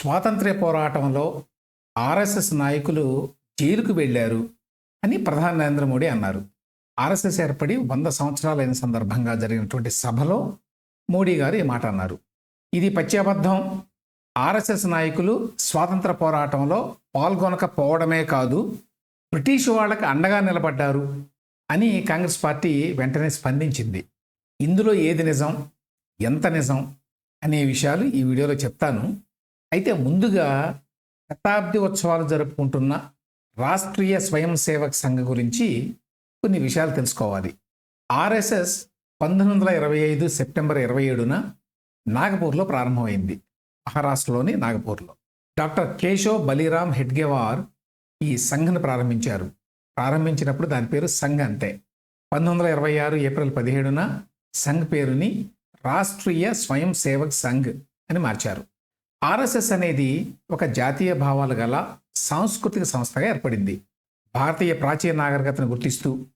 స్వాతంత్ర్య పోరాటంలో ఆర్ఎస్ఎస్ నాయకులు జైలుకు వెళ్ళారు అని ప్రధాని నరేంద్ర మోడీ అన్నారు. ఆర్ఎస్ఎస్ ఏర్పడి వంద సంవత్సరాలైన సందర్భంగా జరిగినటువంటి సభలో మోడీ గారు ఈ మాట అన్నారు. ఇది పచ్చాబద్ధం ఆర్ఎస్ఎస్ నాయకులు స్వాతంత్ర పోరాటంలో పాల్గొనకపోవడమే కాదు బ్రిటిష్ వాళ్ళకి అండగా నిలబడ్డారు అని కాంగ్రెస్ పార్టీ వెంటనే స్పందించింది. ఇందులో ఏది నిజం? ఎంత నిజం? అనే విషయాలు ఈ వీడియోలో చెప్తాను. అయితే ముందుగా శతాబ్ది ఉత్సవాలు జరుపుకుంటున్న రాష్ట్రీయ స్వయం సేవక్ సంఘ్ గురించి కొన్ని విషయాలు తెలుసుకోవాలి. ఆర్ఎస్ఎస్ పంతొమ్మిది వందల ఇరవై ఐదు సెప్టెంబర్ ఇరవై ఏడున నాగపూర్లో ప్రారంభమైంది. మహారాష్ట్రలోని నాగపూర్లో. డాక్టర్ కేశవ్ బలిరామ్ హెడ్గేవార్ ఈ సంఘను ప్రారంభించారు. ప్రారంభించినప్పుడు దాని పేరు సంఘ్ అంతే. పంతొమ్మిది వందల ఇరవై ఆరు ఏప్రిల్ పదిహేడున సంఘ్ పేరుని రాష్ట్రీయ స్వయం సేవక్ సంఘ్ అని మార్చారు. ఆర్ఎస్ఎస్ అనేది ఒక జాతీయ భావాలు గల సాంస్కృతిక సంస్థగా ఏర్పడింది. భారతీయ ప్రాచీన నాగరికతను గుర్తిస్తూ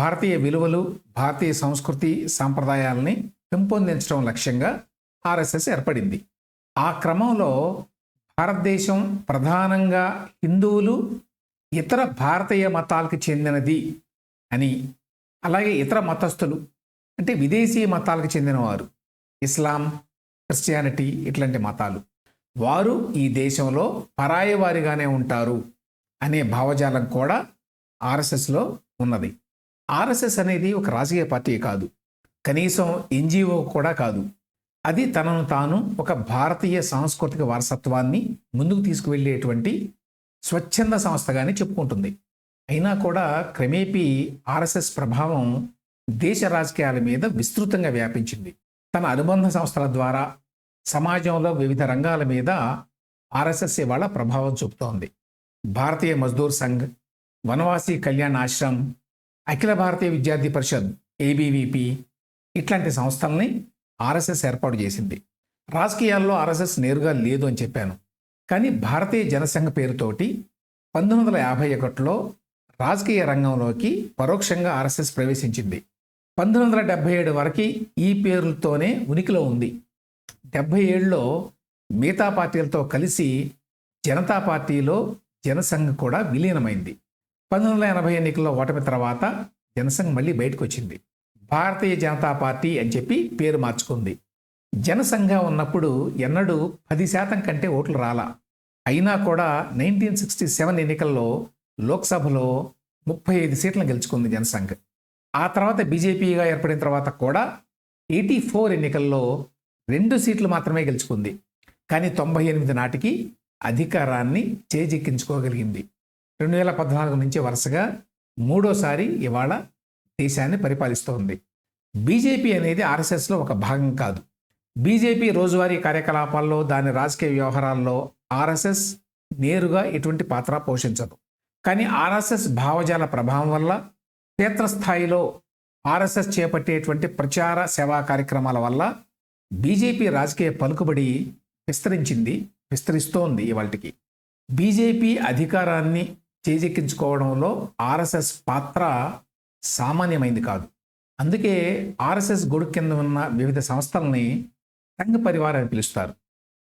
భారతీయ విలువలు భారతీయ సంస్కృతి సాంప్రదాయాలని పెంపొందించడం లక్ష్యంగా ఆర్ఎస్ఎస్ ఏర్పడింది. ఆ క్రమంలో భారతదేశం ప్రధానంగా హిందువులు ఇతర భారతీయ మతాలకు చెందినది అని అలాగే ఇతర మతస్థులు అంటే విదేశీ మతాలకు చెందినవారు. ఇస్లాం క్రిస్టియానిటీ ఇట్లాంటి మతాలు. వారు ఈ దేశంలో పరాయి వారిగానే ఉంటారు అనే భావజాలం కూడా ఆర్ఎస్ఎస్లో ఉన్నది. ఆర్ఎస్ఎస్ అనేది ఒక రాజకీయ పార్టీ కాదు. కనీసం ఎన్జిఓ కూడా కాదు. అది తనను తాను ఒక భారతీయ సాంస్కృతిక వారసత్వాన్ని ముందుకు తీసుకువెళ్ళేటువంటి స్వచ్ఛంద సంస్థగానే చెప్పుకుంటుంది. అయినా కూడా క్రమేపీ ఆర్ఎస్ఎస్ ప్రభావం దేశ రాజకీయాల మీద విస్తృతంగా వ్యాపించింది. తన అనుబంధ సంస్థల ద్వారా సమాజంలో వివిధ రంగాల మీద ఆర్ఎస్ఎస్ ఇవాళ ప్రభావం చూపుతోంది. భారతీయ మజ్దూర్ సంఘ్ వనవాసీ కళ్యాణ్ ఆశ్రమ్ అఖిల భారతీయ విద్యార్థి పరిషత్ ఏబీవీపీ ఇట్లాంటి సంస్థల్ని ఆర్ఎస్ఎస్ ఏర్పాటు చేసింది. రాజకీయాల్లో ఆర్ఎస్ఎస్ నేరుగా లేదు అని చెప్పాను. కానీ భారతీయ జనసంఘ పేరుతోటి పంతొమ్మిది వందల యాభై ఒకటిలో రాజకీయ రంగంలోకి పరోక్షంగా ఆర్ఎస్ఎస్ ప్రవేశించింది. పంతొమ్మిది వందల డెబ్బై ఏడు వరకు ఈ పేరులతోనే ఉనికిలో ఉంది. డెబ్బై ఏళ్ళలో మిగతా పార్టీలతో కలిసి జనతా పార్టీలో జనసంఘ్ కూడా విలీనమైంది. పంతొమ్మిది వందల ఎనభై ఎన్నికల్లో ఓటమి తర్వాత జనసంఘ్ మళ్ళీ బయటకు వచ్చింది భారతీయ జనతా పార్టీ అని చెప్పి పేరు మార్చుకుంది. జనసంఘ ఉన్నప్పుడు ఎన్నడూ పది శాతం కంటే ఓట్లు రాలా. అయినా కూడా నైన్టీన్ సిక్స్టీ సెవెన్ ఎన్నికల్లో లోక్సభలో ముప్పై ఐదు సీట్లను గెలుచుకుంది జనసంఘ్. ఆ తర్వాత బీజేపీగా ఏర్పడిన తర్వాత కూడా ఎయిటీ ఫోర్ ఎన్నికల్లో రెండు సీట్లు మాత్రమే గెలుచుకుంది. కానీ తొంభై ఎనిమిది నాటికి అధికారాన్ని చేజిక్కించుకోగలిగింది. రెండు వేల పద్నాలుగు నుంచి వరుసగా మూడోసారి ఇవాళ దేశాన్ని పరిపాలిస్తోంది. బీజేపీ అనేది ఆర్ఎస్ఎస్లో ఒక భాగం కాదు. బీజేపీ రోజువారీ కార్యకలాపాల్లో దాని రాజకీయ వ్యవహారాల్లో ఆర్ఎస్ఎస్ నేరుగా ఎటువంటి పాత్ర పోషించదు. కానీ ఆర్ఎస్ఎస్ భావజాల ప్రభావం వల్ల క్షేత్రస్థాయిలో ఆర్ఎస్ఎస్ చేపట్టేటువంటి ప్రచార సేవా కార్యక్రమాల వల్ల బీజేపీ రాజకీయ పలుకుబడి విస్తరించింది విస్తరిస్తోంది ఇవాళకి బీజేపీ అధికారాన్ని చేజెక్కించుకోవడంలో ఆర్ఎస్ఎస్ పాత్ర సామాన్యమైంది కాదు. అందుకే ఆర్ఎస్ఎస్ గొడుగు కింద ఉన్న వివిధ సంస్థల్ని సంఘ పరివారం అని పిలుస్తారు.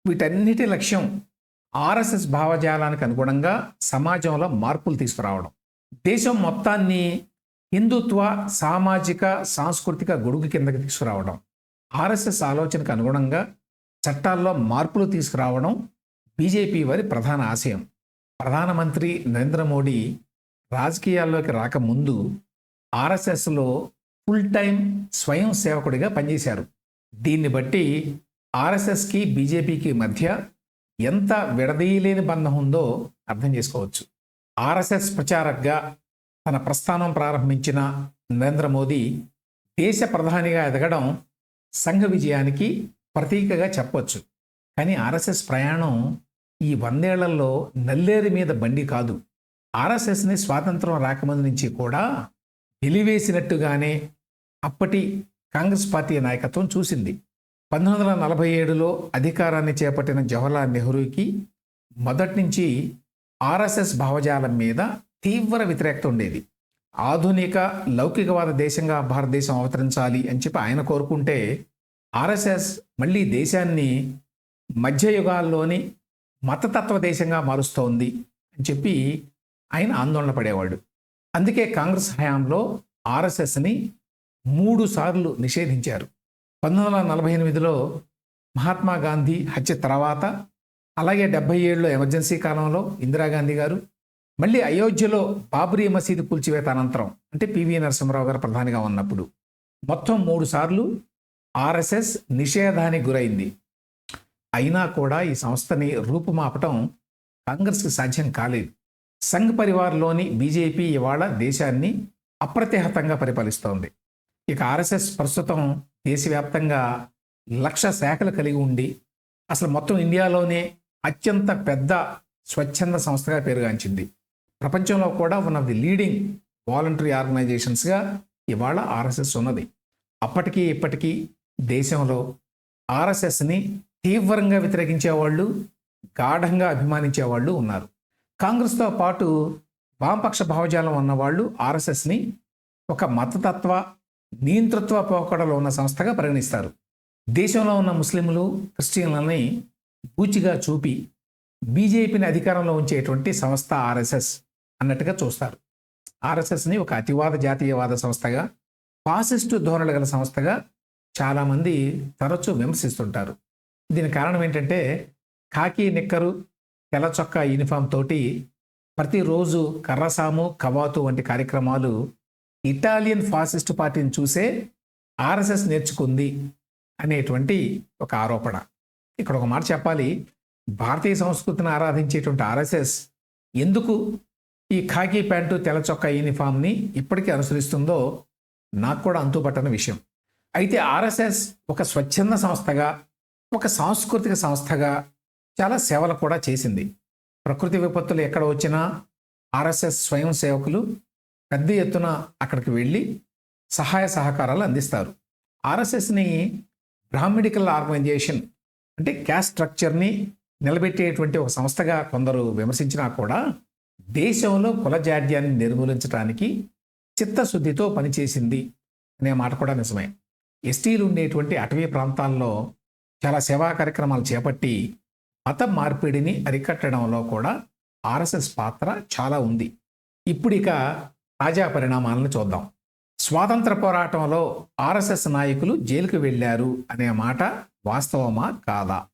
వీటన్నిటి లక్ష్యం ఆర్ఎస్ఎస్ భావజాలానికి అనుగుణంగా సమాజంలో మార్పులు తీసుకురావడం. దేశం మొత్తాన్ని హిందుత్వ సామాజిక సాంస్కృతిక గొడుగు కిందకి తీసుకురావడం. ఆర్ఎస్ఎస్ ఆలోచనకు అనుగుణంగా చట్టాల్లో మార్పులు తీసుకురావడం బీజేపీ వారి ప్రధాన ఆశయం. ప్రధానమంత్రి నరేంద్ర మోడీ రాజకీయాల్లోకి రాకముందు ఆర్ఎస్ఎస్లో ఫుల్ టైం స్వయం సేవకుడిగా పనిచేశారు. దీన్ని బట్టి ఆర్ఎస్ఎస్కి బీజేపీకి మధ్య ఎంత విడదీయలేని బంధం ఉందో అర్థం చేసుకోవచ్చు. ఆర్ఎస్ఎస్ ప్రచారకగా తన ప్రస్థానం ప్రారంభించిన నరేంద్ర మోదీ దేశ ప్రధానిగా ఎదగడం సంఘ విజయానికి ప్రతీకగా చెప్పవచ్చు కానీ ఆర్ఎస్ఎస్ ప్రయాణం ఈ వందేళ్ళలో నల్లేరు మీద బండి కాదు. ఆర్ఎస్ఎస్ని స్వాతంత్రం రాకముందు నుంచి కూడా వెలివేసినట్టుగానే అప్పటి కాంగ్రెస్ పార్టీ నాయకత్వం చూసింది. పంతొమ్మిది వందల నలభై ఏడులో అధికారాన్ని చేపట్టిన జవహర్లాల్ నెహ్రూకి మొదటి నుంచి ఆర్ఎస్ఎస్ భావజాలం మీద తీవ్ర వ్యతిరేకత ఉండేది. ఆధునిక లౌకికవాద దేశంగా భారతదేశం అవతరించాలి అని చెప్పి ఆయన కోరుకుంటే ఆర్ఎస్ఎస్ మళ్ళీ దేశాన్ని మధ్యయుగాల్లోని మతతత్వ దేశంగా మారుస్తోంది అని చెప్పి ఆయన ఆందోళన పడేవాడు. అందుకే కాంగ్రెస్ హయాంలో ఆర్ఎస్ఎస్ని మూడు సార్లు నిషేధించారు. పంతొమ్మిది వందల నలభై ఎనిమిదిలో మహాత్మా గాంధీ హత్య తర్వాత అలాగే డెబ్బై ఏడులో ఎమర్జెన్సీ కాలంలో ఇందిరాగాంధీ గారు మళ్ళీ అయోధ్యలో బాబరీ మసీదు కూల్చివేత అనంతరం అంటే పివి నరసింహరావు గారు ప్రధానిగా ఉన్నప్పుడు మొత్తం మూడు సార్లు ఆర్ఎస్ఎస్ నిషేధానికి గురైంది. అయినా కూడా ఈ సంస్థని రూపుమాపటం కాంగ్రెస్కి సాధ్యం కాలేదు. సంఘ్ పరివార్లోని బీజేపీ ఇవాళ దేశాన్ని అప్రతిహతంగా పరిపాలిస్తోంది. ఇక ఆర్ఎస్ఎస్ ప్రస్తుతం దేశవ్యాప్తంగా లక్ష శాఖలు కలిగి ఉండి అసలు మొత్తం ఇండియాలోనే అత్యంత పెద్ద స్వచ్ఛంద సంస్థగా పేరుగాంచింది. ప్రపంచంలో కూడా one of the leading voluntary ఆర్గనైజేషన్స్గా ఇవాళ ఆర్ఎస్ఎస్ ఉన్నది. అప్పటికీ ఇప్పటికీ దేశంలో ఆర్ఎస్ఎస్ని తీవ్రంగా వ్యతిరేకించే వాళ్ళు గాఢంగా అభిమానించే వాళ్ళు ఉన్నారు. కాంగ్రెస్తో పాటు వామపక్ష భావజాలం ఉన్నవాళ్ళు ఆర్ఎస్ఎస్ని ఒక మతతత్వ నియంతృత్వ పోకడలో ఉన్న సంస్థగా పరిగణిస్తారు. దేశంలో ఉన్న ముస్లింలు క్రిస్టియన్లని బూచిగా చూపి బీజేపీని అధికారంలో ఉంచేటువంటి సంస్థ ఆర్ఎస్ఎస్ అన్నట్టుగా చూస్తారు. ఆర్ఎస్ఎస్ని ఒక అతివాద జాతీయవాద సంస్థగా ఫాసిస్టు ధోరణులు గల సంస్థగా చాలామంది తరచూ విమర్శిస్తుంటారు. దీని కారణం ఏంటంటే కాకి నిక్కరు తెల్ల చొక్కా యూనిఫామ్ తోటి ప్రతిరోజు కర్రసాము కవాతు వంటి కార్యక్రమాలు ఇటాలియన్ ఫాసిస్ట్ పార్టీని చూసే ఆర్ఎస్ఎస్ నేర్చుకుంది అనేటువంటి ఒక ఆరోపణ. ఇక్కడ ఒక మాట చెప్పాలి. భారతీయ సంస్కృతిని ఆరాధించేటువంటి ఆర్ఎస్ఎస్ ఎందుకు ఈ ఖాకీ ప్యాంటు తెల్ల చొక్కా యూనిఫామ్ని ఇప్పటికీ అనుసరిస్తుందో నాకు కూడా అంతుపట్టని విషయం. అయితే ఆర్ఎస్ఎస్ ఒక స్వచ్ఛంద సంస్థగా ఒక సాంస్కృతిక సంస్థగా చాలా సేవలు కూడా చేసింది. ప్రకృతి విపత్తులు ఎక్కడ వచ్చినా ఆర్ఎస్ఎస్ స్వయం సేవకులు పెద్ద ఎత్తున అక్కడికి వెళ్ళి సహాయ సహకారాలు అందిస్తారు. ఆర్ఎస్ఎస్ని బ్రాహ్మిడికల్ ఆర్గనైజేషన్ అంటే క్యాస్ట్ స్ట్రక్చర్ని నిలబెట్టేటువంటి ఒక సంస్థగా కొందరు విమర్శించినా కూడా దేశంలో కులజాడ్యాన్ని నిర్మూలించడానికి చిత్తశుద్ధితో పనిచేసింది అనే మాట కూడా నిజమే. ఎస్టీలు ఉండేటువంటి అటవీ ప్రాంతాల్లో చాలా సేవా కార్యక్రమాలు చేపట్టి మత మార్పిడిని అరికట్టడంలో కూడా ఆర్ఎస్ఎస్ పాత్ర చాలా ఉంది. ఇప్పుడిక తాజా పరిణామాలను చూద్దాం. స్వాతంత్ర పోరాటంలో ఆర్ఎస్ఎస్ నాయకులు జైలుకు వెళ్ళారు అనే మాట వాస్తవమా కాదా?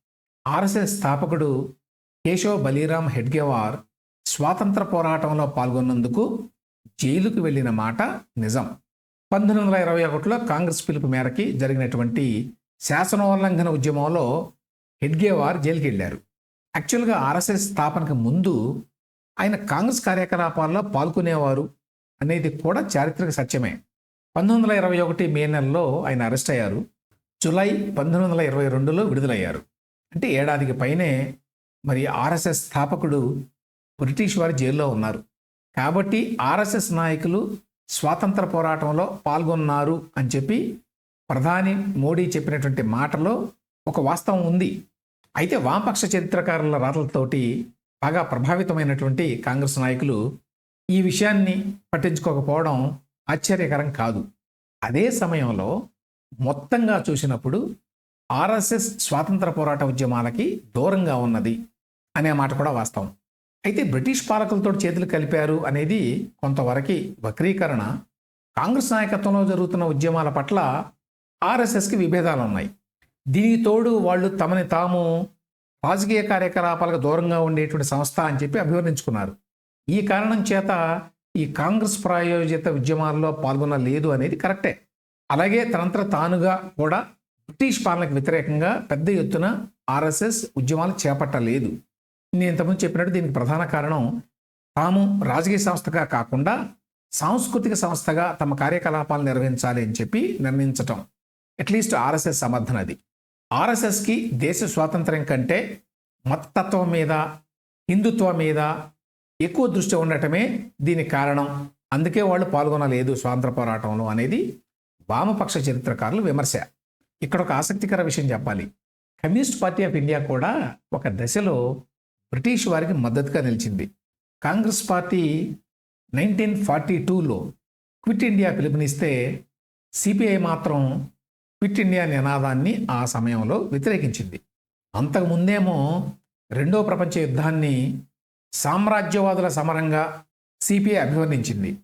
ఆర్ఎస్ఎస్ స్థాపకుడు కేశవ్ బలీరామ్ హెడ్గేవార్ స్వాతంత్ర పోరాటంలో పాల్గొన్నందుకు జైలుకు వెళ్ళిన మాట నిజం. పంతొమ్మిది వందల ఇరవై ఒకటిలో కాంగ్రెస్ పిలుపు మేరకి జరిగినటువంటి శాసనోల్లంఘన ఉద్యమంలో హెడ్గేవార్ జైలుకి వెళ్ళారు. యాక్చువల్గా ఆర్ఎస్ఎస్ స్థాపనకు ముందు ఆయన కాంగ్రెస్ కార్యకలాపాల్లో పాల్గొనేవారు అనేది కూడా చారిత్రక సత్యమే. పంతొమ్మిది వందల ఇరవై ఒకటి మే నెలలో ఆయన అరెస్ట్ అయ్యారు. జులై పంతొమ్మిది వందల ఇరవై రెండులో విడుదలయ్యారు. అంటే ఏడాదికి పైనే మరి ఆర్ఎస్ఎస్ స్థాపకుడు బ్రిటిష్ వారి జైల్లో ఉన్నారు. కాబట్టి ఆర్ఎస్ఎస్ నాయకులు స్వాతంత్ర పోరాటంలో పాల్గొన్నారు అని చెప్పి ప్రధాని మోడీ చెప్పినటువంటి మాటలో ఒక వాస్తవం ఉంది. అయితే వామపక్ష చరిత్రకారుల రాతలతోటి బాగా ప్రభావితమైనటువంటి కాంగ్రెస్ నాయకులు ఈ విషయాన్ని పట్టించుకోకపోవడం ఆశ్చర్యకరం కాదు. అదే సమయంలో మొత్తంగా చూసినప్పుడు ఆర్ఎస్ఎస్ స్వాతంత్ర పోరాట ఉద్యమాలకి దూరంగా ఉన్నది అనే మాట కూడా వాస్తవం. అయితే బ్రిటిష్ పాలకులతో చేతులు కలిపారు అనేది కొంతవరకు వక్రీకరణ. కాంగ్రెస్ నాయకత్వంలో జరుగుతున్న ఉద్యమాల పట్ల ఆర్ఎస్ఎస్కి విభేదాలు ఉన్నాయి దీనికి తోడు వాళ్ళు తమని తాము రాజకీయ కార్యకలాపాలకు దూరంగా ఉండేటువంటి సంస్థ అని చెప్పి అభివర్ణించుకున్నారు. ఈ కారణం చేత ఈ కాంగ్రెస్ ప్రాయోజిత ఉద్యమాల్లో పాల్గొనలేదు అనేది కరెక్టే. అలాగే తనంతర తానుగా కూడా బ్రిటిష్ పాలనకు వ్యతిరేకంగా పెద్ద ఎత్తున ఆర్ఎస్ఎస్ ఉద్యమాలు చేపట్టలేదు. నేను ఇంతకుముందు చెప్పినట్టు దీనికి ప్రధాన కారణం తాము రాజకీయ సంస్థగా కాకుండా సాంస్కృతిక సంస్థగా తమ కార్యకలాపాలు నిర్వహించాలి అని చెప్పి నిర్ణయించటం. అట్లీస్ట్ ఆర్ఎస్ఎస్ సమర్థన అది. ఆర్ఎస్ఎస్కి దేశ స్వాతంత్ర్యం కంటే మతత్వం మీద హిందుత్వం మీద ఎక్కువ దృష్టి ఉండటమే దీనికి కారణం. అందుకే వాళ్ళు పాల్గొనలేదు స్వాతంత్ర పోరాటంలో అనేది వామపక్ష చరిత్రకారులు విమర్శ. ఇక్కడ ఒక ఆసక్తికర విషయం చెప్పాలి. కమ్యూనిస్ట్ పార్టీ ఆఫ్ ఇండియా కూడా ఒక దశలో బ్రిటిష్ వారికి మద్దతుగా నిలిచింది. కాంగ్రెస్ పార్టీ నైన్టీన్ ఫార్టీ టూలో క్విట్ ఇండియా పిలుపునిస్తే సిపిఐ మాత్రం క్విట్ ఇండియా నినాదాన్ని ఆ సమయంలో వ్యతిరేకించింది. అంతకుముందేమో రెండో ప్రపంచ యుద్ధాన్ని సామ్రాజ్యవాదుల సమరంగా సిపిఐ అభివర్ణించింది.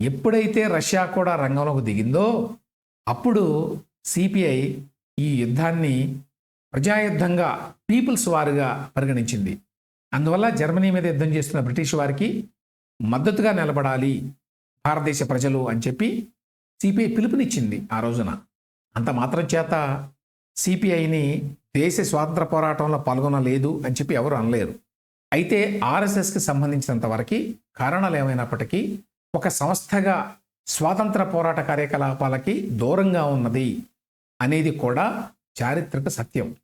ఎప్పుడైతే రష్యా కూడా రంగంలోకి దిగిందో అప్పుడు సిపిఐ ఈ యుద్ధాన్ని ప్రజాయుద్ధంగా పీపుల్స్ వారుగా పరిగణించింది. అందువల్ల జర్మనీ మీద యుద్ధం చేస్తున్న బ్రిటిష్ వారికి మద్దతుగా నిలబడాలి భారతదేశ ప్రజలు అని చెప్పి సిపిఐ పిలుపునిచ్చింది ఆ రోజున. అంత మాత్రం చేత సిపిఐని దేశ స్వాతంత్ర పోరాటంలో పాల్గొనలేదు అని చెప్పి ఎవరు అనలేరు. అయితే ఆర్ఎస్ఎస్కి సంబంధించినంత వరకు కారణాలు ఏమైనప్పటికీ ఒక సంస్థగా స్వాతంత్ర పోరాట కార్యకలాపాలకి దూరంగా ఉన్నది అనేది కూడా చారిత్రక సత్యం.